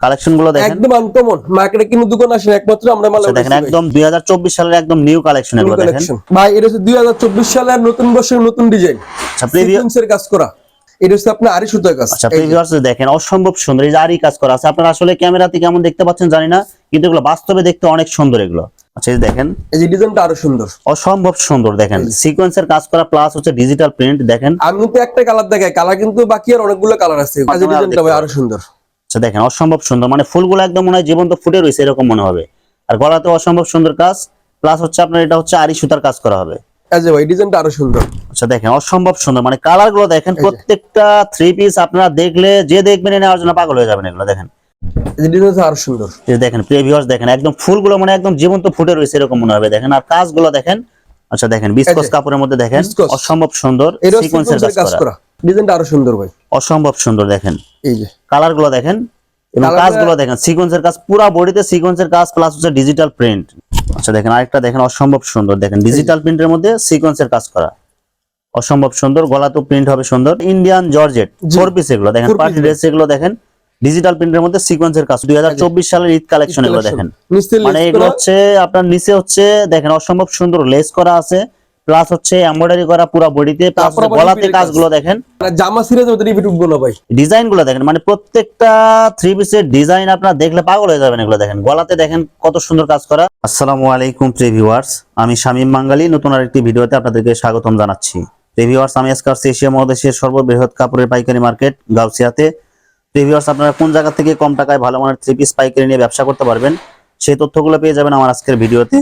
কালেকশনগুলো দেখেন। একদম আনকমন। মার্কেটে কিন্তু দোকান আসে একমাত্র আমরা মাল আচ্ছা, দেখেন একদম দুই সালের একদম নিউ কালেকশন এগুলো দেখেন। ভাই এটা হচ্ছে দুই হাজার চব্বিশ সালের নতুন বছরের নতুন ডিজাইন আচ্ছা কাজ করা। এটা হচ্ছে আপনার আড়ি সুতার কাজ। আচ্ছা প্রিভিয়াস দেখেন অসম্ভব সুন্দর। এই যে আরই কাজ করা আছে আপনারা আসলে ক্যামেরাতে কেমন দেখতে পাচ্ছেন জানি না কিন্তু এগুলো বাস্তবে দেখতে অনেক সুন্দর এগুলো। আচ্ছা এই দেখেন। এই যে ডিজাইনটা আরও সুন্দর। অসম্ভব সুন্দর দেখেন। সিকোয়েন্সের কাজ করা প্লাস হচ্ছে ডিজিটাল প্রিন্ট দেখেন। আমি কিন্তু একটা কালার দেখাই কালার কিন্তু বাকি আর অনেকগুলো কালার আছে। এই ডিজাইনটা ভাই আরও সুন্দর। আচ্ছা দেখেন অসম্ভব সুন্দর। মানে ফুলগুলো একদম মনে হয় জীবন্ত ফুটে রয়েছে এরকম মনে হবে। আর গলাতে অসম্ভব সুন্দর কাজ। প্লাস হচ্ছে আপনার এটা হচ্ছে আরি সুতার কাজ করা হবে। এই যে ভাই ডিজাইনটা আরও সুন্দর। আচ্ছা দেখেন অসম্ভব সুন্দর। মানে কালারগুলো দেখেন প্রত্যেকটা থ্রি পিস আপনারা দেখলে যে দেখবেন নেওয়ার জন্য পাগল হয়ে যাবেন এগুলো দেখেন। আরও সুন্দর। দেখেন প্রিভিয়াস দেখেন একদম ফুলগুলো মানে একদম জীবন্ত ফুটে রয়েছে এরকম মনে হবে দেখেন। আর কাজগুলো দেখেন আচ্ছা দেখেন বিস্কস কাপড়ের মধ্যে দেখেন অসম্ভব সুন্দর সিকোয়েন্সের কাজ করা। ডিজাইনটা আরও সুন্দর ভাই। অসম্ভব সুন্দর দেখেন। এই যে। কালারগুলো দেখেন এবং কাজগুলো দেখেন সিকোয়েন্সের কাজ পুরো বডিতে সিকোয়েন্সের কাজ প্লাস হচ্ছে ডিজিটাল প্রিন্ট আচ্ছা দেখেন আরেকটা দেখেন অসম্ভব সুন্দর দেখেন ডিজিটাল প্রিন্টের মধ্যে সিকোয়েন্সের কাজ করা। অসম্ভব সুন্দর গলাতেও প্রিন্ট হবে সুন্দর। Indian georgette. ফোর পিস এগুলো দেখেন পার্টি ড্রেস এগুলো দেখেন ডিজিটাল প্রিন্টের মধ্যে সিকোয়েন্সের কাজ। দুই হাজার চব্বিশ সালের ঈদ কালেকশন এগুলো দেখেন। মানে এগুলো হচ্ছে আপনার নিচে হচ্ছে দেখেন অসম্ভব সুন্দর লেস করা আছে। প্লাস হচ্ছে এমব্রয়ডারি করা পুরো বডিতে প্লাস গলাতে কাজ। কাজগুলো দেখেন। জামা সিরিজ ওদের রিপিট উঠবো না ভাই। ডিজাইনগুলো দেখেন মানে প্রত্যেকটা থ্রি পিসের ডিজাইন আপনারা দেখলে পাগল হয়ে যাবেন এগুলো দেখেন। গলাতে দেখেন কত সুন্দর কাজ করা। আসসালামু আলাইকুম প্রিভিউয়ার্স আমি শামীম বাঙ্গালি নতুন আরেকটি ভিডিওতে আপনাদেরকে স্বাগতম জানাচ্ছি। প্রিভিউয়ার্স আমি আজকে আসছি এশিয়া মহাদেশের সর্ববৃহৎ কাপড়ের পাইকারি মার্কেট গাউসিয়াতে। প্রিভিউয়ার্স আপনারা কোন জায়গা থেকে কম টাকায় ভালো মানের থ্রি পিস পাইকারি নিয়ে ব্যবসা করতে পারবেন সেই তথ্যগুলো পেয়ে যাবেন আমার আজকের ভিডিওতে।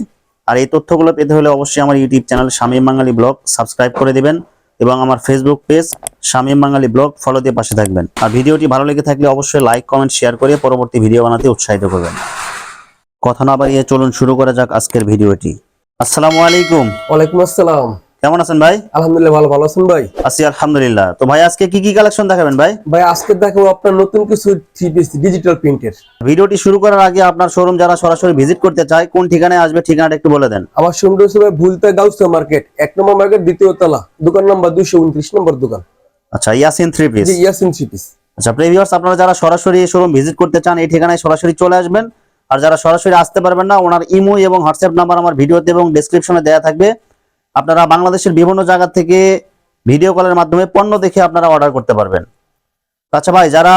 আর এই তথ্যগুলো পেতে হলে অবশ্যই আমার YouTube channel Shamim Bangali blog subscribe করে দেবেন এবং আমার Facebook page Shamim Bangali blog follow দিয়ে পাশে থাকবেন। আর ভিডিওটি ভালো লেগে থাকলে অবশ্যই লাইক কমেন্ট শেয়ার করে পরবর্তী ভিডিও বানাতে উৎসাহিত করবেন। কথা না বাড়িয়ে চলুন শুরু করা যাক আজকের ভিডিওটি। আসসালামু আলাইকুম। ওয়ালাইকুম আসসালাম। কেমন আছেন ভাই? আলহামদুলিল্লাহ ভালো ভালো আছেন ভাই? আছি আলহামদুলিল্লাহ। তো ভাই আজকে কি কি কালেকশন দেখাবেন ভাই? ভাই আজকে দেখাবো আপনার নতুন কিছু থ্রি পিস ডিজিটাল প্রিন্টের ভিডিওটি শুরু করার আগে আপনার শোরুম যারা সরাসরি ভিজিট করতে চায় কোন ঠিকানায় আসবে ঠিকানাটা একটু বলে দেন। আমার সুন্দর হচ্ছে ভাই ভুলতা গাউসিয়া মার্কেট এক নম্বর মার্কেট দ্বিতীয় তলা দোকান নাম্বার দুইশো উনত্রিশ নম্বর দোকান। আচ্ছা ইয়াসিন থ্রি পিস জি ইয়াসিন থ্রি পিস আচ্ছা প্রিভিউয়ার্স আপনারা যারা সরাসরি শোরুম ভিজিট করতে চান এই ঠিকানায় সরাসরি চলে আসবেন। আর যারা সরাসরি আসতে পারবেন না ওনার ইমো এবং হোয়াটসঅ্যাপ নাম্বার আমার ভিডিওতে এবং ডেসক্রিপশনে দেওয়া থাকবে। আপনারা বাংলাদেশের বিভিন্ন জায়গা থেকে ভিডিও কলের মাধ্যমে পণ্য দেখে আপনারা অর্ডার করতে পারবেন। আচ্ছা ভাই যারা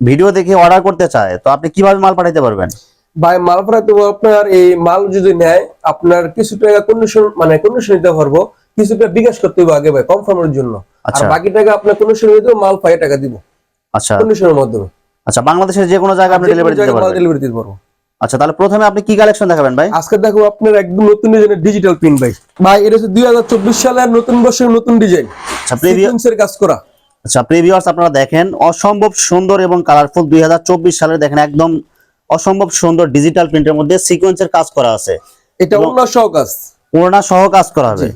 ভিডিও দেখে অর্ডার করতে চায় তো আপনি কীভাবে মাল পাঠাইতে পারবেন? ভাই মাল পাঠাতে আপনার এই মাল যদি নেয় আপনার কিছু টাকা কন্ডিশন মানে কন্ডিশন দিতে পারব কিছু টাকা বিকাশ করতে হবে আগে ভাই কনফার্মের জন্য। আর আচ্ছা। বাকি টাকা আপনার কন্ডিশন দিতে মাল পাই টাকা দিব। আচ্ছা। কন্ডিশনের মাধ্যমে। আচ্ছা বাংলাদেশের যে কোনো জায়গায় আপনি ডেলিভারি দিতে পারবেন। ডেলিভারি দিতে পারব। আচ্ছা তাহলে প্রথমে আপনি কি কালেকশন দেখাবেন ভাই? আজকে দেখো আপনার একদম নতুন ডিজাইনের ডিজিটাল প্রিন্ট ভাই। ভাই এটা হচ্ছে দুই হাজার চব্বিশ সালের নতুন বর্ষের নতুন ডিজাইন। আচ্ছা প্রিভিউ সিকোয়েন্সের কাজ করা। আচ্ছা প্রিভিউয়ার্স আপনারা দেখেন অসম্ভব সুন্দর এবং কালারফুল দুই হাজার চব্বিশ সালে দেখেন একদম অসম্ভব সুন্দর ডিজিটাল প্রিন্টের মধ্যে সিকোয়েন্সের কাজ করা আছে। এটা অন্য সহ কাজ। ওড়না সহ কাজ করা হবে।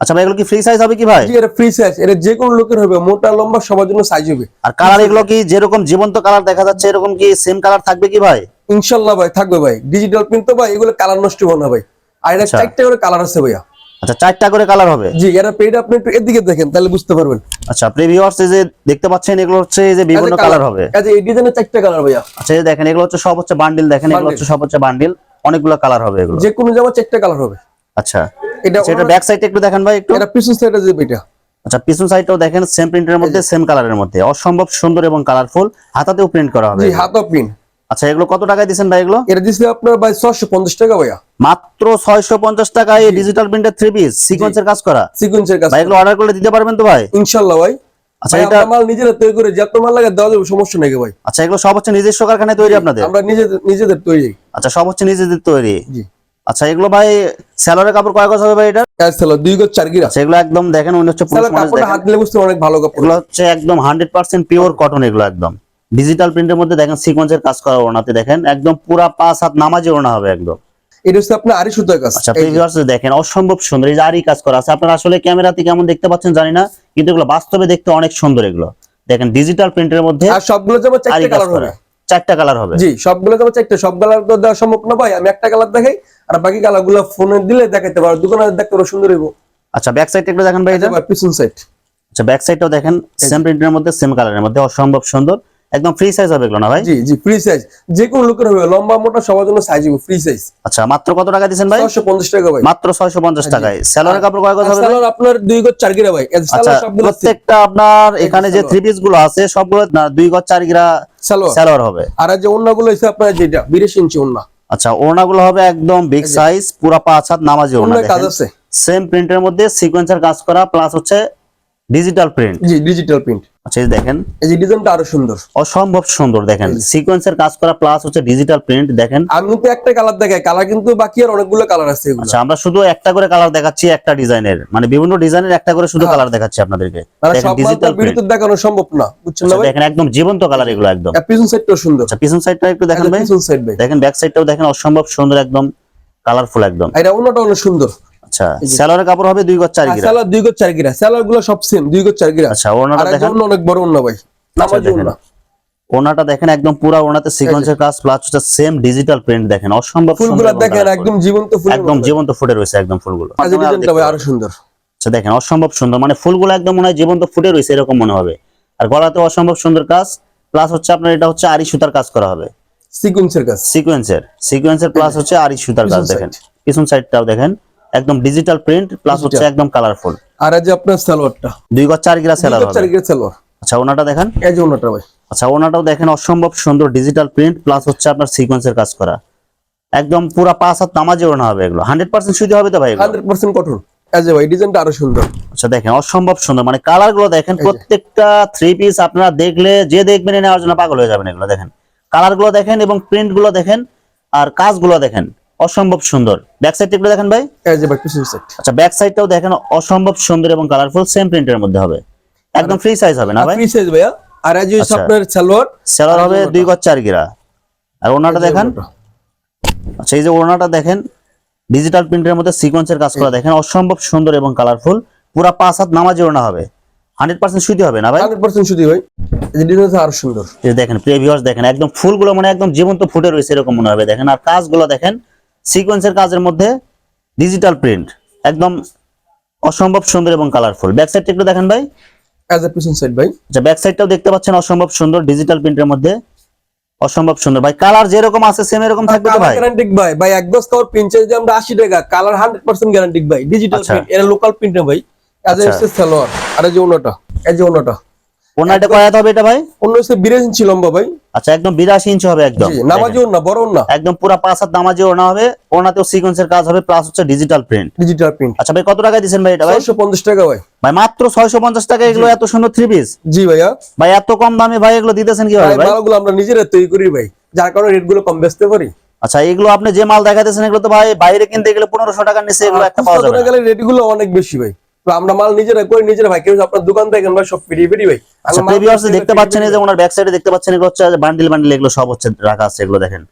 আচ্ছা ভাই এগুলো কি ফ্রি সাইজ হবে কি ভাই? এটা ফ্রি সাইজ এটা যে কোনো লোকের হবে মোটা লম্বা সবার জন্য সাইজ হবে। আর কালার এগুলো কি যেরকম জীবন্ত কালার দেখা যাচ্ছে এরকম কি সেম কালার থাকবে কি ভাই? ইনশাল্লাহ ভাই থাকবে ভাই। ডিজিটাল প্রিন্ট তো ভাই এগুলো কালার নষ্ট হবে না ভাই। আর এটা আচ্ছা। চারটা করে কালার আছে ভাইয়া। আচ্ছা চারটা করে কালার হবে? জি এরা পেড আপনি একটু এদিকে দেখেন তাহলে বুঝতে পারবেন। আচ্ছা প্রিভিউয়ার্স এই যে দেখতে পাচ্ছেন এগুলো হচ্ছে যে বিভিন্ন কালার হবে। আচ্ছা এই ডিজাইনের চারটা কালার ভাইয়া। আচ্ছা দেখেন এগুলো হচ্ছে সব হচ্ছে বান্ডিল দেখেন এগুলো হচ্ছে সব হচ্ছে বান্ডিল অনেকগুলো কালার হবে এগুলো। যে কোনো জামা চারটা কালার হবে। আচ্ছা। এটা আচ্ছা, এটা ব্যাক সাইডটা একটু দেখেন ভাই একটু। এটা পিছন সাইডে যাবে এটা। আচ্ছা পিছন সাইডটাও দেখেন সেম প্রিন্টের মধ্যে সেম কালারের মধ্যে। অসম্ভব সুন্দর এবং কালারফুল হাতাতেও প্রিন্ট করা হবে। জি হাতা প্রিন্ট আচ্ছা এগুলো কত টাকায় দিচ্ছেন ভাই এগুলো? এটা দিচ্ছে আপনার ভাই ছশো পঞ্চাশ টাকা ভাইয়া। মাত্র ছয়শো পঞ্চাশ টাকায় এই ডিজিটাল প্রিন্টের থ্রি পিস সিকোয়েন্সের কাজ করা। সিকোয়েন্সের কাজ ভাই এগুলো অর্ডার করলে দিতে পারবেন তো ভাই? ইনশাল্লাহ ভাই। আচ্ছা এটা আমরা মাল নিজেরা তৈরি করে যত মাল লাগে দেওয়া যাবে সমস্যা নেই ভাই। আচ্ছা এগুলো সব হচ্ছে নিজস্ব কারখানায় তৈরি আপনাদের? আমরা নিজেদের নিজেদের তৈরি। আচ্ছা সব হচ্ছে নিজেদের তৈরি। জি। আচ্ছা এগুলো ভাই স্যালোরের কাপড় কয় গজ হবে ভাই এটা ছিল দুই গজ চার গিরা। এগুলো একদম দেখেন উনি হচ্ছে কাপড়টা দেখেন। হাত দিলে বুঝতে অনেক ভালো কাপড়। এগুলো হচ্ছে একদম হান্ড্রেড পার্সেন্ট পিওর কটন এগুলো একদম। ডিজিটাল প্রিন্টের মধ্যে দেখেন সিকোয়েন্সের কাজ করা ওনাতে দেখেন একদম পুরা পাঁচ হাত নামাজি ওনা হবে একদম। এটা হচ্ছে আপনার আড়ি সুতার কাজ। আচ্ছা যে। দেখেন অসম্ভব সুন্দর এই যে কাজ করা আছে। আপনারা আসলে ক্যামেরাতে কেমন দেখতে পাচ্ছেন জানি না কিন্তু এগুলো বাস্তবে দেখতে অনেক সুন্দর এগুলো। দেখেন ডিজিটাল প্রিন্টের মধ্যে আর সবগুলো আরই চারটে কাজ কালার করা। হবে। চারটা কালার হবে। জি সবগুলো তো চারটা। সব কালার তো দেওয়া সম্ভব না ভাই। আমি একটা কালার দেখাই আর বাকি কালারগুলো ফোনে দিলে দেখাতে পারো। দোকানে দেখতে পারো সুন্দর হইব। আচ্ছা ব্যাক সাইডটা একটু দেখেন ভাই এটা। পিছন সাইড আচ্ছা ব্যাক সাইডটাও দেখেন সেম প্রিন্টের মধ্যে সেম কালারের মধ্যে। অসম্ভব সুন্দর। একদম ফ্রি সাইজ হবে এগুলো না ভাই? জি জি ফ্রি সাইজ যে কোনো লোকের হবে লম্বা মোটা সবার জন্য সাইজ হবে ফ্রি সাইজ আচ্ছা মাত্র কত টাকা দিচ্ছেন ভাই? ছশো পঞ্চাশ টাকা ভাই। মাত্র ছয়শো পঞ্চাশ টাকায়। স্যালোয়ারের কাপড় কয় কথা হবে ভাই? সালোয়ার আপনার দুই গজ চার গিরা ভাই। আচ্ছা সবগুলো প্রত্যেকটা আপনার এখানে যে। থ্রি পিসগুলো আছে সবগুলো না দুই গজ চার গিরা সালোয়ার স্যালোয়ার হবে। আর যে অন্যগুলো হচ্ছে আপনার যেটা বিরাশ ইঞ্চি অন্য আচ্ছা ওড়নাগুলো হবে একদম বিগ সাইজ পুরা পাঁচ হাত নামাজি ওড়না আছে। সেম প্রিন্টের মধ্যে সিকোয়েন্সার কাজ করা প্লাস হচ্ছে ডিজিটাল প্রিন্ট জি ডিজিটাল প্রিন্ট আচ্ছা এই দেখেন। এই যে ডিজাইনটা আরও সুন্দর। অসম্ভব সুন্দর দেখেন। সিকোয়েন্সের কাজ করা প্লাস হচ্ছে ডিজিটাল প্রিন্ট দেখেন। আমি কিন্তু একটা কালার দেখাই কালার কিন্তু বাকি আর অনেকগুলো কালার আছে এগুলো। আচ্ছা আমরা শুধু একটা করে কালার দেখাচ্ছি একটা ডিজাইনের মানে বিভিন্ন ডিজাইনের একটা করে শুধু কালার দেখাচ্ছি আপনাদেরকে। মানে দেখেন ডিজিটাল প্রিন্ট ভিডিওতে দেখানো সম্ভব না বুঝছেন না দেখেন একদম জীবন্ত কালার এগুলো একদম। পিছন সাইডটাও সুন্দর। আচ্ছা পিছন সাইডটা একটু দেখেন ভাই। পিছন সাইড ভাই দেখেন ব্যাক সাইডটাও দেখেন অসম্ভব সুন্দর একদম কালারফুল একদম। এটা অন্যটা অনেক সুন্দর। আচ্ছা স্যালোয়ারের কাপড় হবে দুই গজ চার গিরা। সালোয়ার দুই গজ চার গিরা। সালোয়ারগুলো সব সেম দুই গজ চার গিরা। আচ্ছা ওড়নাটা দেখেন। অনেক বড় অন্য ভাই। নামাজি দেখেন। অন্য দেখেন একদম পুরা ওড়নাতে সিকোয়েন্সের কাজ প্লাস হচ্ছে সেম ডিজিটাল প্রিন্ট দেখেন। অসম্ভব ফুলগুলো সুন্দর এবং দেখেন। একদম জীবন্ত ফুল একদম জীবন্ত ফুটে রয়েছে একদম ফুলগুলো। আর যে ডিজাইনটা ভাই আরও সুন্দর আচ্ছা দেখেন অসম্ভব সুন্দর। মানে ফুলগুলো একদম মনে হয় জীবন্ত ফুটে রয়েছে এরকম মনে হবে। আর গলাতে অসম্ভব সুন্দর কাজ। প্লাস হচ্ছে আপনার এটা হচ্ছে আরি সুতার কাজ করা হবে। সিকোয়েন্সের কাজ। সিকোয়েন্সের সিকোয়েন্সের প্লাস হচ্ছে আরি সুতার কাজ দেখেন। পিছন সাইডটাও দেখেন। একদম ডিজিটাল প্রিন্ট প্লাস হচ্ছে একদম কালারফুল আর এই যে আপনার সালোয়ারটা? দুই গজ চার গিরা সেলার চার গিরা সালোয়ার আচ্ছা ওনাটা দেখেন। এই যে অন্যটা ভাই। আচ্ছা ওনাটাও দেখেন অসম্ভব সুন্দর ডিজিটাল প্রিন্ট প্লাস হচ্ছে আপনার সিকোয়েন্সের কাজ করা। একদম পুরা পাঁচ হাত নামাজে ওনা হবে এগুলো। হান্ড্রেড পার্সেন্ট সুতি হবে তো ভাই? হান্ড্রেড পার্সেন্ট কঠোর এই যে ভাই ডিজাইনটা আরও সুন্দর। আচ্ছা দেখেন অসম্ভব সুন্দর। মানে কালারগুলো দেখেন প্রত্যেকটা থ্রি পিস আপনারা দেখলে যে দেখবেন নেওয়ার জন্য পাগল হয়ে যাবেন এগুলো দেখেন। কালারগুলো দেখেন এবং প্রিন্টগুলো দেখেন আর কাজগুলো দেখেন। অসম্ভব সুন্দর। ব্যাক সাইড একটু দেখেন ভাই। এই যে পিছন সাইড আচ্ছা ব্যাক সাইডটাও দেখেন অসম্ভব সুন্দর এবং কালারফুল সেম প্রিন্টের মধ্যে হবে। একদম ফ্রি সাইজ হবে না ভাই? ফ্রি সাইজ ভাইয়া। আর এই যে হচ্ছে আচ্ছা। আপনার সালোয়ার সেলার হবে দুই গজ চার গিরা। আর ওনাটা দেখেন। আচ্ছা এই যে ওড়নাটা দেখেন ডিজিটাল প্রিন্টের মধ্যে সিকোয়েন্সের কাজ করা দেখেন অসম্ভব সুন্দর এবং কালারফুল পুরা পাঁচ হাত নামাজি ওড়না হবে। হান্ড্রেড পার্সেন্ট সুতি হবে না ভাই? হান্ড্রেড পার্সেন্ট শুধু ভাই। এই যে ডিজাইনটা আরও সুন্দর। এই দেখেন প্রিভিউয়ার্স দেখেন একদম ফুলগুলো মানে একদম জীবন্ত ফুটে রয়েছে এরকম মনে হবে। দেখেন আর কাজগুলো দেখেন সিকোয়েন্সের কাজের মধ্যে ডিজিটাল প্রিন্ট একদম অসম্ভব সুন্দর এবং কালারফুল ব্যাক সাইডটা একটু দেখেন ভাই। এজ এ পিছন সাইড ভাই। আচ্ছা ব্যাক সাইডটাও দেখতে পাচ্ছেন অসম্ভব সুন্দর ডিজিটাল প্রিন্টের মধ্যে। অসম্ভব সুন্দর। ভাই কালার যেরকম আছে সেম এরকম থাকবে তো ভাই? গ্যারান্টি ভাই। ভাই এক গজ কাপড় প্রিন্ট আমরা আশি টাকা কালার হান্ড্রেড পার্সেন্ট গ্যারান্টি ভাই। ডিজিটাল। প্রিন্ট এটা লোকাল প্রিন্ট না ভাই। এজ এ সালোয়ার আর এই যে অন্যটা এই যে অন্যটা ওনাটা কয় হবে এটা ভাই? অন্য হচ্ছে বিরাশ ইঞ্চি লম্বা ভাই। আচ্ছা একদম বিরাশি ইঞ্চি হবে একদম। নামাজি অন্য বড় অন্য একদম পুরা পাঁচ হাত নামাজি ওনা হবে। ওনাতেও সিকোয়েন্সের কাজ হবে প্লাস হচ্ছে ডিজিটাল প্রিন্ট ডিজিটাল প্রিন্ট আচ্ছা ভাই কত টাকা দিচ্ছেন ভাই এটা ভাই? ছয়শো পঞ্চাশ টাকা ভাই। ভাই মাত্র ছয়শো পঞ্চাশ টাকা এগুলো এত সুন্দর থ্রি পিস জি ভাইয়া। ভাই এত কম দামে ভাই এগুলো দিতেছেন কীভাবে ভাই ভাই? মালগুলো আমরা নিজেরা তৈরি করি ভাই। যার কারণে রেটগুলো কম বেচতে পারি। আচ্ছা এগুলো আপনি যে মাল দেখাইতেছেন এগুলো তো ভাই বাইরে কিনতে গেলে পনেরোশো টাকার নিচে এগুলো একটা পাওয়া যাবে না। গেলে রেটগুলো অনেক বেশি ভাই। আমরা মাল নিজেরা করি নিজেরা ভাই কেউ আপনার দোকান থেকে ভাই সব ফ্রি ফ্রি ভাই। আচ্ছা আমরা দেখতে পাচ্ছেন এই যে ওনার ব্যাক সাইডে দেখতে পাচ্ছেন এগুলো হচ্ছে বান্ডিল বান্ডিল এগুলো সব হচ্ছে রাখা আছে এগুলো দেখেন।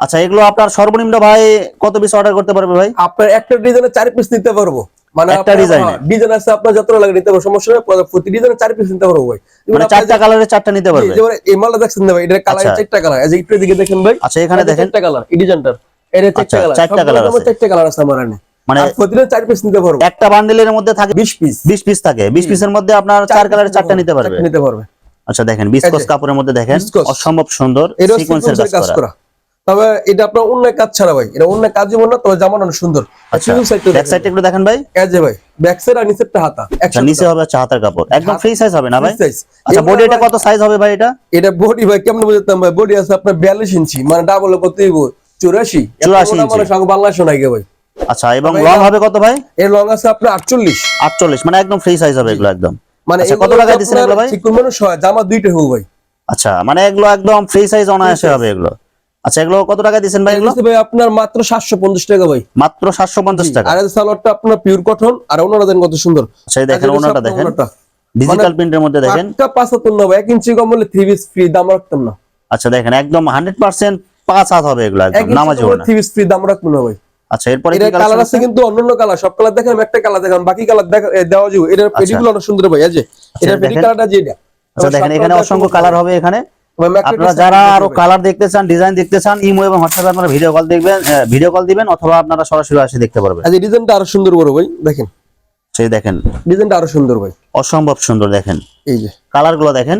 আচ্ছা এগুলো আপনার সর্বনিম্ন ভাই কত পিস অর্ডার করতে পারবে ভাই? আপনার একটা ডিজাইনে চার পিস নিতে পারব। মানে একটা ডিজাইনে? ডিজাইন আছে আপনার যত লাগে নিতে পারব সমস্যা নেই প্রতি ডিজাইনে চার পিস নিতে পারব ভাই। মানে চারটা কালারের চারটা নিতে পারবে? যেমন এই মালটা দেখছেন ভাই এটা কালার আচ্ছা। চারটা কালার এই যে একটু দিকে দেখেন ভাই আচ্ছা এখানে দেখেন। চারটা কালার এই ডিজাইনটার এটা আচ্ছা, চারটা কালার চারটা colour আছে। চারটা কালার আছে আমার এখানে। মানে প্রতিদিন চার পিস নিতে পারব। একটা বান্ডিলের মধ্যে থাকে 20 পিস বিশ পিস থাকে। বিশ পিসের মধ্যে আপনার চার কালারের চারটা নিতে পারবে। নিতে পারবে। আচ্ছা দেখেন বিস্কস কাপড়ের মধ্যে দেখেন অসম্ভব সুন্দর সিকোয়েন্সের কাজ করা। তবে এটা আপনার অন্য কাজ ছাড়া ভাই। এটা অন্য কাজ যেমন তবে জামানো অনেক সুন্দর আচ্ছা সাইডটা ব্যাক সাইড একটু দেখেন ভাই। এই যে ভাই ব্যাক সাইড আর নিচেরটা হাতা। আচ্ছা নিচে হবে হাতার কাপড়। একদম ফ্রি সাইজ হবে না ভাই? আচ্ছা বডি এটা কত সাইজ হবে ভাই এটা? এটা বডি ভাই কেমন বুঝতাম ভাই? বডি আছে আপনার বিয়াল্লিশ ইঞ্চি মানে ডাবল কত দিব চুরাশি। 84 ইঞ্চি। মানে বাংলা শোনাই গে ভাই। আচ্ছা এবং লং হবে কত ভাই? এর লং আছে আপনার আটচল্লিশ। আটচল্লিশ মানে একদম ফ্রি সাইজ হবে এগুলো একদম। মানে আচ্ছা, কত টাকা দিচ্ছেন এগুলো ভাই? চিকন মানুষ হয় জামা দুইটা হব ভাই। আচ্ছা মানে এগুলো একদম ফ্রি সাইজ অনায়াসে হবে এগুলো। আচ্ছা এগুলো কত টাকা দিচ্ছেন ভাই এগুলো? ভাই আপনার মাত্র সাতশো পঞ্চাশ টাকা ভাই। মাত্র সাতশো পঞ্চাশ টাকা। আর এই সালোয়ারটা আপনার পিওর কটন আর ওনারা দেন কত সুন্দর। আচ্ছা দেখেন ওনাটা দেখেন। ডিজিটাল প্রিন্টের মধ্যে দেখেন। একটা পাঁচ হাত না ভাই এক ইঞ্চি কম বলে থ্রি পিস ফ্রি দাম রাখতাম না। আচ্ছা দেখেন একদম হান্ড্রেড পার্সেন্ট পাঁচ হাত হবে এগুলো একদম নামাজ হবে না। থ্রি পিস ফ্রি দাম রাখব না ভাই। আচ্ছা এরপরে এটা কালার আছে? কিন্তু অন্যান্য কালার সব কালার দেখাম একটা কালার দেখাম বাকি কালার দেওয়া যাবে। এটা পেডিগুলো অনেক সুন্দর ভাই যে এটা পেডি। কালারটা যেটা আচ্ছা দেখেন এখানে অসংখ্য কালার হবে এখানে। আপনারা যারা আরও কালার দেখতে চান ডিজাইন দেখতে চান ইমো এবং হোয়াটসঅ্যাপে আপনারা ভিডিও কল দেখবেন ভিডিও কল দিবেন অথবা আপনারা সরাসরি এসে দেখতে পারবেন। যে ডিজাইনটা আরও সুন্দর বড় ভাই দেখেন। সেই দেখেন। ডিজাইনটা আরও সুন্দর ভাই। অসম্ভব সুন্দর দেখেন। এই যে। কালারগুলো দেখেন।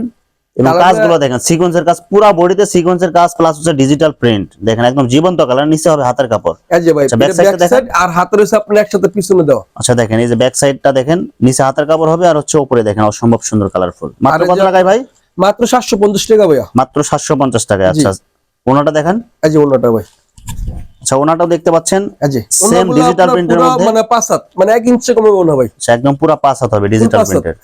এবং কাজগুলো দেখেন সিকোয়েন্সের কাজ পুরো বডিতে সিকোয়েন্সের কাজ প্লাস হচ্ছে ডিজিটাল প্রিন্ট দেখেন একদম জীবন্ত কালার নিচে হবে হাতের কাপড়। ভাই আচ্ছা, আর হাতের আপনার একসাথে পিছনে দেওয়া। আচ্ছা দেখেন এই যে ব্যাক সাইডটা দেখেন নিচে হাতের কাপড় হবে আর হচ্ছে উপরে দেখেন অসম্ভব সুন্দর কালারফুল মাত্র কত টাকায় ভাই? মাত্র সাতশো পঞ্চাশ টাকা ভাইয়া। মাত্র সাতশো পঞ্চাশ টাকায় আচ্ছা। ওনাটা দেখেন। এই যে অন্যটা ভাই। আচ্ছা ওনাটাও দেখতে পাচ্ছেন। এই যে Same অন্যগুলো digital আপনার print এর পুরো মধ্যে? মানে পাঁচ হাত মানে এক ইঞ্চি কমে মনে ভাই। আচ্ছা একদম পুরো পাঁচ হাত হবে ডিজিটাল প্রিন্টের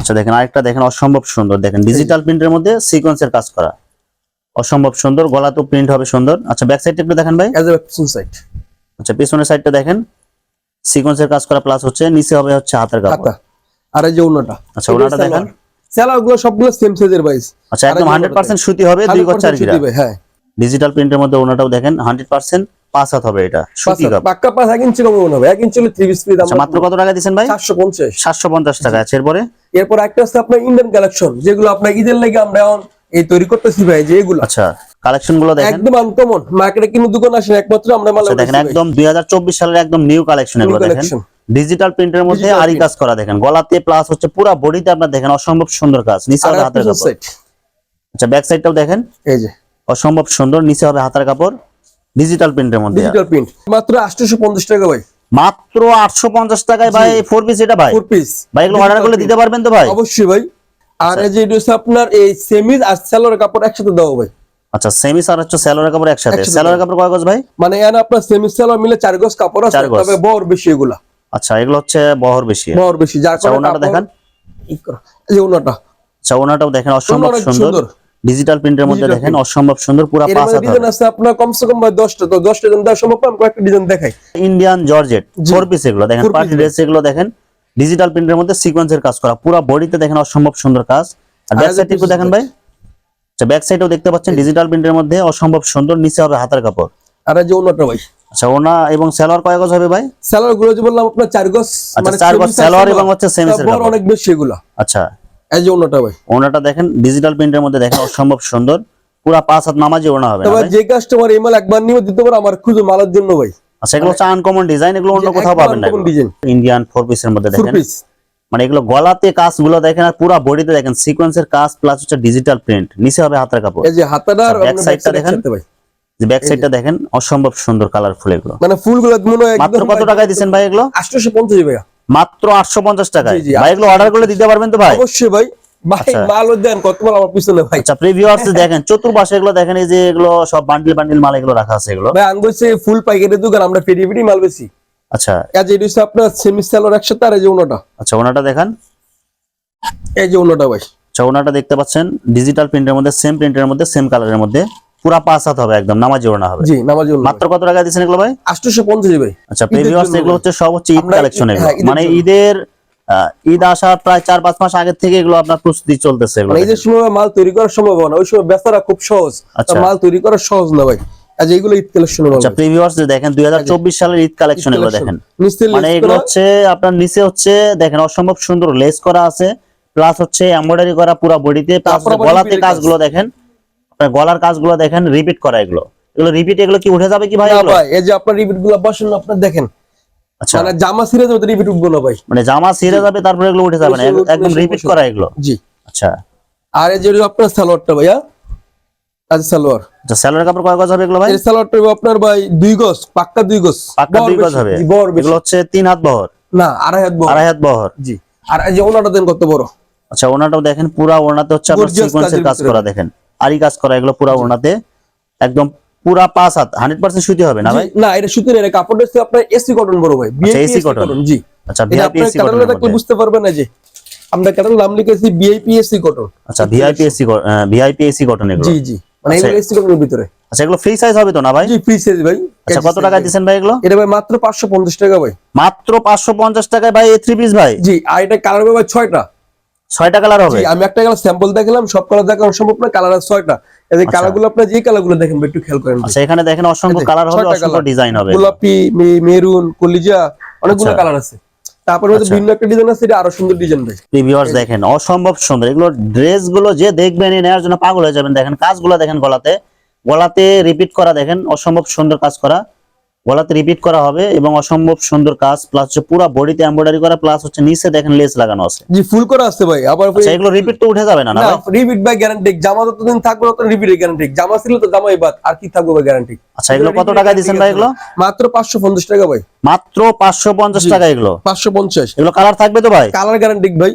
আচ্ছা দেখেন আরেকটা দেখেন অসম্ভব সুন্দর। দেখেন ডিজিটাল প্রিন্টের মধ্যে সিকোয়েন্সের কাজ করা। অসম্ভব সুন্দর গলা তো প্রিন্ট হবে সুন্দর। আচ্ছা ব্যাক সাইডটা একটু দেখেন ভাই। এজ এ পিছন সাইড আচ্ছা পিছনের সাইডটা দেখেন। সিকোয়েন্সের কাজ করা প্লাস হচ্ছে নিচে হবে হচ্ছে হাতের কাপড়। আর এই যে অন্যটা আচ্ছা, ওনাটা দেখেন। সেলারগুলো সবগুলো সেম সাইজের ভাই আচ্ছা একদম হান্ড্রেড পার্সেন্ট সুতি হবে দুই গজ চার গিরা হ্যাঁ। ডিজিটাল প্রিন্টের মধ্যে ওনাটাও দেখেন হান্ড্রেড পার্সেন্ট পাঁচ হাত হবে এটা পাঁচ সুতি হাত, কাপ পাক্কা পাঁচ এক ইঞ্চি কমে হবে এক ইঞ্চি হলে থ্রি পিস পিস আচ্ছা মাত্র কত টাকা দিচ্ছেন ভাই? সাতশো পঞ্চাশ। সাতশো পঞ্চাশ টাকা আছে এরপরে? এরপর একটা আছে আপনার ইন্ডিয়ান কালেকশন যেগুলো আপনার ঈদের লাগে আমরা এখন এই তৈরি করতেছি ভাই যে এগুলো। আচ্ছা কালেকশনগুলো দেখেন। একদম আনকমন মার্কেটে কিন্তু দোকান আসে একমাত্র আমরা মাল আচ্ছা দেখেন একদম দুই হাজার চব্বিশ সালের একদম নিউ কালেকশন এগুলো দেখেন। ডিজিটাল প্রিন্টের মধ্যে আরি কাজ করা দেখেন। গলাতে প্লাস হচ্ছে পুরো বডিতে আপনার দেখেন অসম্ভব সুন্দর কাজ। নিচে হাতের কাপড়। আচ্ছা ব্যাক সাইডটাও দেখেন। এই যে। অসম্ভব সুন্দর নিচে হবে হাতের কাপড়। ডিজিটাল প্রিন্টের মধ্যে ডিজিটাল প্রিন্ট মাত্র আটশোশো পঞ্চাশ টাকা ভাই। মাত্র আটশো পঞ্চাশ টাকায় ভাই ফোর পিস এটা ভাই। ফোর পিস ভাই এগুলো অর্ডার করলে দিতে পারবেন তো ভাই? অবশ্যই ভাই। আর এই যে এটা আপনার এই সেমিজ আর সেলোর কাপড় একসাথে দেওয়া ভাই। আচ্ছা সেমিস আর হচ্ছে স্যালোয়ার কাপড় একসাথে। স্যালোয়ার কাপড় কয় গজ ভাই? মানে এখানে আপনার সেমি সেলোর মিলে চার গজ কাপড় আছে। তবে বহর বেশি এগুলা। আচ্ছা এগুলো হচ্ছে বহর বেশি। বহর বেশি। যার আচ্ছা কারণে দেখান। এই যে ওনাটা। আচ্ছা ওনাটাও দেখেন অসম্ভব সুন্দর। ডিজিটাল প্রিন্টের মধ্যে দেখেন অসম্ভব সুন্দর পুরো পাঁচ হাত ডিজাইন আছে আপনার কমসে কম ভাই দশটা তো দশটা ডিজাইন দেওয়া সম্ভব? আমি কয়েকটা ডিজাইন দেখাই। ইন্ডিয়ান জর্জেট ফোর পিস এগুলো দেখেন পার্টি ড্রেস এগুলো দেখেন ডিজিটাল প্রিন্টের মধ্যে সিকোয়েন্সের কাজ করা পুরো বডিতে দেখেন অসম্ভব সুন্দর কাজ। আর ব্যাক সাইড একটু দেখেন ভাই। আচ্ছা ব্যাক সাইডেও দেখতে পাচ্ছেন ডিজিটাল প্রিন্টের মধ্যে অসম্ভব সুন্দর নিচে হবে হাতের কাপড়। আর এই যে ওনাটা ভাই। আচ্ছা ওনা এবং সালোয়ার কয় গজ হবে ভাই? সেলোরগুলো যে বললাম আপনার চার গজ আচ্ছা, চার গজ সালোয়ার এবং হচ্ছে বহর কাপড়। অনেক বেশি এগুলা। আচ্ছা এই যে ওনাটা ভাই। ওনাটা দেখেন ডিজিটাল প্রিন্টের মধ্যে দেখেন অসম্ভব সুন্দর। পুরা পাঁচ হাত নামাজি ওনা হবে তবে যে কাস্টমার এই মাল একবার নিয়ে দিতে পারে আমার খুঁজে মালের জন্য ভাই। আচ্ছা এগুলো হচ্ছে আনকমন ডিজাইন এগুলো অন্য কোথাও পাবেন না ইন্ডিয়ান ফোর পিসের মধ্যে দেখেন। মানে এগুলো গলাতে কাজগুলো দেখেন আর পুরো বডিতে দেখেন সিকোয়েন্সের কাজ প্লাস হচ্ছে ডিজিটাল প্রিন্ট নিচে হবে হাতের কাপড়। এই যে হাতাটা ব্যাক আচ্ছা, back আপনার side back টা side দেখেন। ভাই যে ব্যাক সাইডটা দেখেন অসম্ভব সুন্দর কালারফুল এগুলো। মানে ফুলগুলো মনে হয় মাত্র কত টাকায় দিচ্ছেন ভাই এগুলো? আটশোশো পঞ্চাশ ভাইয়া। মাত্র আটশো পঞ্চাশ টাকায়। ভাই এগুলো অর্ডার করলে দিতে পারবেন তো ভাই? অবশ্যই ভাই। ভাই আচ্ছা। আচ্ছা দেখেন চতুর্পাশে এগুলো দেখেন এই যে এগুলো সব বান্ডিল বান্ডিল মাল এগুলো রাখা আছে এগুলো। ফুল পাইকারি দোকান আমরা ফেরি ফেরি মাল বেশি আচ্ছা। এটা হচ্ছে আপনার সেমি সেলোর একসাথে আর এই যে ওনাটা। আচ্ছা ওনাটা দেখান। এই যে ওনাটা ভাই। আচ্ছা ওনাটা দেখতে পাচ্ছেন ডিজিটাল প্রিন্টের মধ্যে সেম প্রিন্টের মধ্যে সেম কালারের মধ্যে। পুরা পাঁচ হাত হবে একদম নামাজি হবে। জি নামাজ মাত্র কত টাকা দিচ্ছেন এগুলো ভাই? আটশোশো পঞ্চাশ ভাই। আচ্ছা জন্য এগুলো হচ্ছে সব হচ্ছে ঈদ কালেকশন এগুলো। হ্যাঁ, মানে ঈদের ঈদ আসার প্রায় চার পাঁচ মাস আগের থেকে এগুলো আপনার প্রস্তুতি চলতেছে মানে এই যে দেখেন। সময় মাল তৈরি করার সম্ভাবনা ওই সময় বেচারা খুব সহজ। আচ্ছা। মাল তৈরি করা সহজ না ভাই। আজ এইগুলো ঈদ কালেকশন আচ্ছা প্রিভিউয়ার্স দেখেন দুই হাজার চব্বিশ সালের ঈদ কালেকশন এগুলো দেখেন। মানে এগুলো হচ্ছে আপনার নিচে হচ্ছে দেখেন অসম্ভব সুন্দর লেস করা আছে। প্লাস হচ্ছে এমব্রয়ডারি করা পুরো বডিতে প্লাস গলাতে কাজগুলো দেখেন। আপনার গলার কাজগুলো দেখেন রিপিট করা এগুলো। এগুলো রিপিট এগুলো কি উঠে যাবে কি ভাই? ভাই এই যে আপনার রিপিটগুলো বসেন আপনার দেখেন। আচ্ছা। মানে জামা সিরে যাবে রিপিট উঠবো না ভাই। মানে জামা ছিঁড়ে যাবে তারপরে এগুলো উঠে যাবে না। একদম রিপিট করা এগুলো। জি। আচ্ছা। আর এই যে আপনার সালোয়ারটা ভাইয়া আচ্ছা সালোয়ার। আচ্ছা স্যালোয়ার কাপড় কয় গজ হবে এগুলো ভাই? এই সালোয়ারটা আপনার ভাই দুই গজ পাক্কা দুই গজ। পাক্কা দুই গজ হবে। এগুলো হচ্ছে তিন হাত বহর। না আড়াই হাত বহর। আড়াই হাত বহর। জি। আর এই যে ওনাটা দেন কত বড়? আচ্ছা ওনাটাও দেখেন পুরা ওনাতে হচ্ছে আপনার সিকোয়েন্সের কাজ। করা দেখেন। আরি কাজ করা এগুলো পুরা ওনাতে একদম পুরা পাঁচ হাত হান্ড্রেড পার্সেন্ট সুতি হবে না ভাই? না এটা সুতির এটা কাপড়টা হচ্ছে আপনার এসি কটন বড় ভাই আচ্ছা, AC cotton। জি। আচ্ছা ভিআইপি এসি দেখলে বুঝতে পারবেন না যে আমরা ক্যাটালগ নাম লিখেছি বিআইপি এসি কটন। আচ্ছা VIP AC VIP AC cotton এগুলো। জি জি মানে আচ্ছা। এগুলো এসি কটনের ভিতরে। আচ্ছা এগুলো ফ্রি সাইজ হবে তো না ভাই? জি ফ্রি সাইজ ভাই আচ্ছা কত টাকা দিচ্ছেন ভাই এগুলো? এটা ভাই মাত্র পাঁচশো পঞ্চাশ টাকা ভাই। মাত্র পাঁচশো পঞ্চাশ টাকায় ভাই থ্রি পিস ভাই? জি আর এটা কালার হবে ভাই ছয়টা। ছয়টা কালার হবে? আমি একটা কালার স্যাম্পল দেখালাম সব কালার দেখানো সম্ভব না কালার আছে ছয়টা। এই যে কালারগুলো আপনার যে কালারগুলো দেখেন একটু খেয়াল করেন আচ্ছা এখানে দেখেন অসংখ্য কালার হবে অসংখ্য ডিজাইন হবে। গোলাপি মেরুন কলিজা অনেকগুলো আচ্ছা। কালার আছে। তারপরে হচ্ছে আচ্ছা। ভিন্ন একটা ডিজাইন আছে এটা আরও সুন্দর ডিজাইন ভাই। ভিউয়ার্স দেখেন অসম্ভব সুন্দর। এগুলো ড্রেসগুলো যে দেখবেন নেওয়ার জন্য পাগল হয়ে যাবেন। দেখেন কাজগুলো দেখেন গলাতে। গলাতে রিপিট করা দেখেন অসম্ভব সুন্দর কাজ করা। গলাতে রিপিট করা হবে এবং অসম্ভব সুন্দর কাজ প্লাস হচ্ছে পুরো বডিতে এমব্রয়ডারি করা প্লাস হচ্ছে নিচে দেখেন লেস লাগানো আছে। জি ফুল করা আছে ভাই। আবার আচ্ছা এগুলো রিপিট তো উঠে যাবে না না রিপিট বাই গ্যারান্টি জামা যতদিন থাকবে তত রিপিটের গ্যারান্টি জামা ছিল তো জামাই বাদ আর কি থাকবে ভাই গ্যারান্টি আচ্ছা এগুলো কত টাকা দিচ্ছেন ভাই এগুলো? মাত্র পাঁচশো পঞ্চাশ টাকা ভাই। মাত্র পাঁচশো পঞ্চাশ জি। টাকা এগুলো? পাঁচশো পঞ্চাশ। এগুলো কালার থাকবে তো ভাই? কালার গ্যারান্টি ভাই।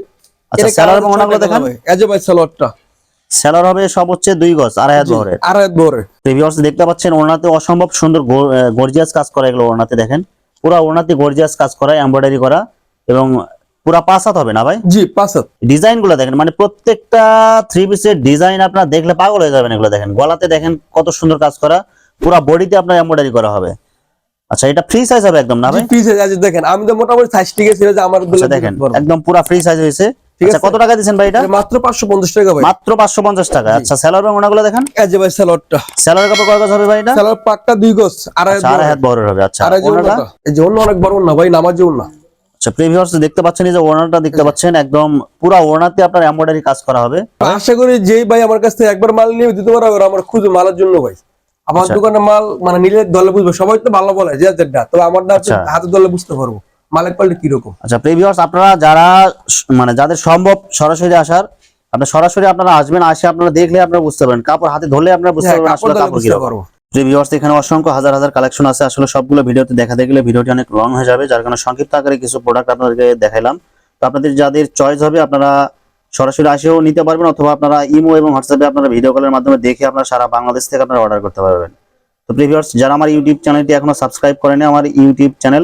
আচ্ছা এবং ওনাগুলো দেখেন? এজ ভাই সালোয়ারটা স্যালার হবে সব হচ্ছে দুই গজ আড়াই হাত বহরের। আড়াই বরে প্রিভিয়াস দেখতে পাচ্ছেন ওড়নাতে অসম্ভব সুন্দর গর্জিয়াস কাজ করা এগুলো ওড়নাতে দেখেন। পুরা ওড়নাতে গর্জিয়াস কাজ করা এমব্রয়ডারি করা এবং পুরা পাঁচ হাত হবে না ভাই? জি পাঁচ হাত। ডিজাইনগুলো দেখেন মানে প্রত্যেকটা থ্রি পিসের ডিজাইন আপনার দেখলে পাগল হয়ে যাবেন এগুলো দেখেন। গলাতে দেখেন কত সুন্দর কাজ করা পুরা বডিতে আপনার এমব্রয়ডারি করা হবে। আচ্ছা এটা ফ্রি সাইজ হবে একদম না ভাই? পিস আছে দেখেন আমি তো মোটামুটি সাইজ ঠিক আছে যে আমার আচ্ছা দেখেন একদম পুরা ফ্রি সাইজ হয়েছে। ঠিক আচ্ছা আছে। কত টাকা দিচ্ছেন ভাই এটা? মাত্র পাঁচশো পঞ্চাশ টাকা ভাই। মাত্র টাকা। আচ্ছা স্যালার এবং ওনাগুলো দেখেন? এজ ভাই সালোয়ারটা স্যালার কাপড় কয় গজ হবে ভাই এটা? সালোয়ার পাকটা দুই গজ আড়াই আচ্ছা হাত বড় হবে। আচ্ছা ওনাটা? এই যে অন্য অনেক বড় না ভাই নামাজ আচ্ছা দেখতে পাচ্ছেন এই যে ওড়নাটা দেখতে পাচ্ছেন একদম পুরা ওড়নাতে আপনার এমব্রয়ডারি কাজ করা হবে। আশা করি যেই ভাই আমার কাছ থেকে একবার মাল নিয়ে দিতে পারবে আমার খুঁজে মালের জন্য ভাই। আমার। দোকানে মাল মানে নিলে দলে বুঝবে সবাই তো ভালো বলে যে যেটা। তবে আমার না আচ্ছা। হাতে দলে বুঝতে পারব। মালের কোয়ালিটি কীরকম? আচ্ছা প্রিভিয়াস আপনারা যারা মানে যাদের সম্ভব সরাসরি আসার আপনার সরাসরি আপনারা আসবেন আসে আপনারা দেখলে আপনারা বুঝতে পারবেন। কাপড় হাতে ধরলে আপনারা বুঝতে হ্যাঁ, পারবেন আসলে কাপড় কীরকম। প্রিভিয়াস এখানে অসংখ্য হাজার হাজার কালেকশন আছে। আসলে সবগুলো ভিডিওতে দেখাতে গেলে ভিডিওটি অনেক লং হয়ে যাবে যার কারণে সংক্ষিপ্ত আকারে কিছু প্রোডাক্ট আপনাদেরকে দেখাইলাম। তো আপনাদের যাদের চয়েস হবে আপনারা সরাসরি আসেও নিতে পারবেন অথবা আপনারা ইমো এবং হোয়াটসঅ্যাপে আপনারা ভিডিও কলের মাধ্যমে দেখে আপনারা সারা বাংলাদেশ থেকে আপনারা অর্ডার করতে পারবেন। তো প্রিভিয়ার্স যারা আমার ইউটিউব চ্যানেলটি এখনও সাবস্ক্রাইব করেনি আমার YouTube channel